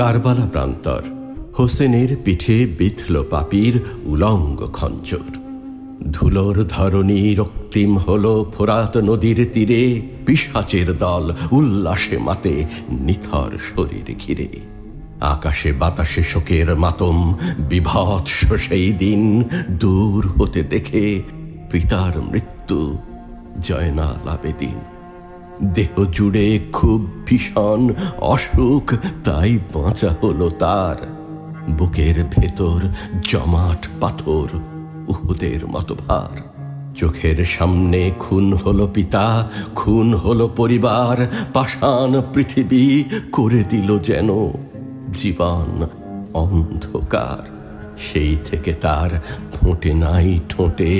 কারবালা প্রান্তর, হোসেনের পিঠে বিথল পাপির উলঙ্গ খঞ্জর। ধুলোর ধরণী রক্তিম হল ফোরাত নদীর তীরে পিসাচের দল উল্লাসে মাতে নিথর শরীর ঘিরে। আকাশে বাতাসে শোকের মাতম, বিভৎস সেই দিন দূর হতে দেখে পিতার মৃত্যু জয়নাল আবেদিন দেহ জুড়ে খুব ভীষণ অসুখ, তাই বাঁচা হলো তার। বুকের ভেতর জমাট পাথর, উহুদের মতো ভার। চোখের সামনে খুন হলো পিতা, খুন হলো পরিবার, পাষাণ পৃথিবী করে দিল যেন জীবন অন্ধকার। সেই থেকে তার ফোঁটে নাই ঠোঁটে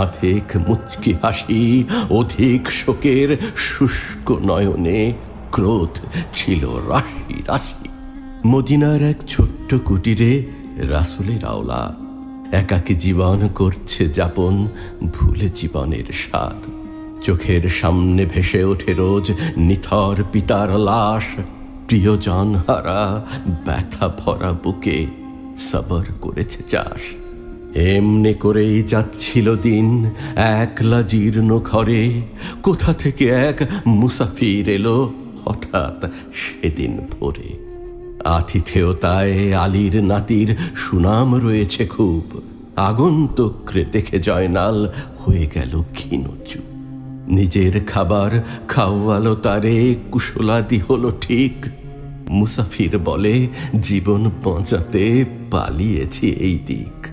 আধেক মুচকি হাসি, অধিক শোকের শুষ্ক নয়নে ক্রোধ ছিল রাশি রাশি। মদিনার এক ছোট্ট কুটিরে রাসুলের আওলা, একাকী জীবন করছে যাপন ভুলে জীবনের স্বাদ। চোখের সামনে ভেসে ওঠে রোজ নিথর পিতার লাশ, প্রিয়জন হারা ব্যথা ভরা বুকে সবর করেছে চাষ। এমনি করেই যাচ্ছিল দিন একলা জীর্ণ ঘরে কোথা থেকে এক মুসাফির এলো হঠাৎ সেদিন ভোরে। আতিথেয়তায় আলীর নাতির সুনাম রয়েছে খুব। আগন্তক্রে দেখে জয়নাল হয়ে গেল ক্ষীণচু নিজের খাবার খাওয়ালো তারে, কুশলাদি হলো ঠিক। মুসাফির বলে, জীবন বাঁচাতে পালিয়েছি এই দিক।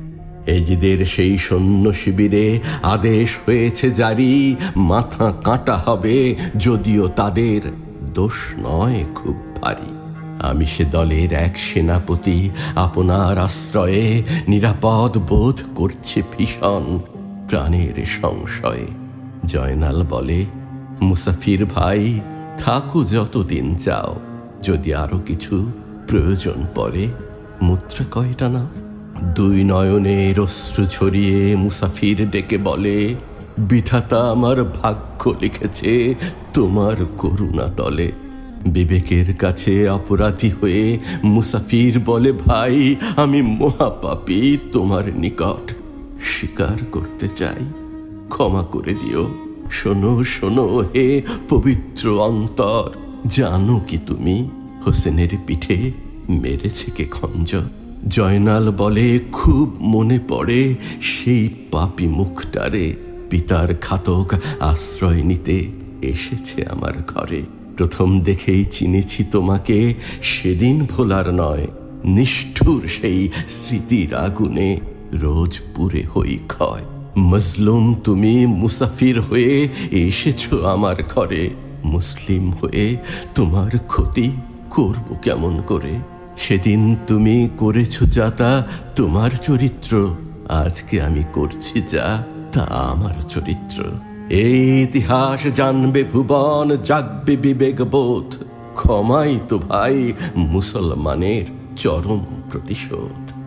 এজিদের সেই সৈন্য শিবিরে আদেশ হয়েছে জারি, মাথা কাটা হবে, যদিও তাদের দোষ নয় খুব ভারী। আমি সে দলের এক সেনাপতি, আপনার আশ্রয়ে নিরাপদ বোধ করছে ভীষণ প্রাণের সংশয়ে। জয়নাল বলে, মুসাফির ভাই, থাকো যতদিন চাও। যদি আরও কিছু প্রয়োজন পড়ে মুদ্রা কয়টা না দুই নয়নের অশ্রু ছড়িয়ে মুসাফির ডেকে বলে, বিধাতা আমার ভাগ্য লিখেছে তোমার করুণা তলে। বিবেকের কাছে অপরাধী হয়ে মুসাফির বলে, ভাই, আমি মহাপাপী তোমার নিকট স্বীকার করতে চাই। ক্ষমা করে দিও। শোনো শোনো, হে পবিত্র অন্তর। জানো কি তুমি? হোসেনের পিঠে মেরেছে কে খঞ্জর জয়নাল বলে, খুব মনে পড়ে সেই পাপি মুখটারে। পিতার ঘাতক আশ্রয় নিতে এসেছে আমার ঘরে। প্রথম দেখেই চিনেছি তোমাকে, সেদিন ভোলার নয়, নিষ্ঠুর সেই স্মৃতির আগুনে। রোজ পুরে হই ক্ষয়। মজলুম তুমি মুসাফির হয়ে এসেছ আমার ঘরে। মুসলিম হয়ে তোমার ক্ষতি করব কেমন করে? সেদিন তুমি করেছ যা তা, তোমার চরিত্র। আজকে আমি করছি যা, তা আমার চরিত্র। এই ইতিহাস জানবে ভুবন, জাগবে বিবেক বোধ ক্ষমাই তো ভাই মুসলমানের চরম প্রতিশোধ।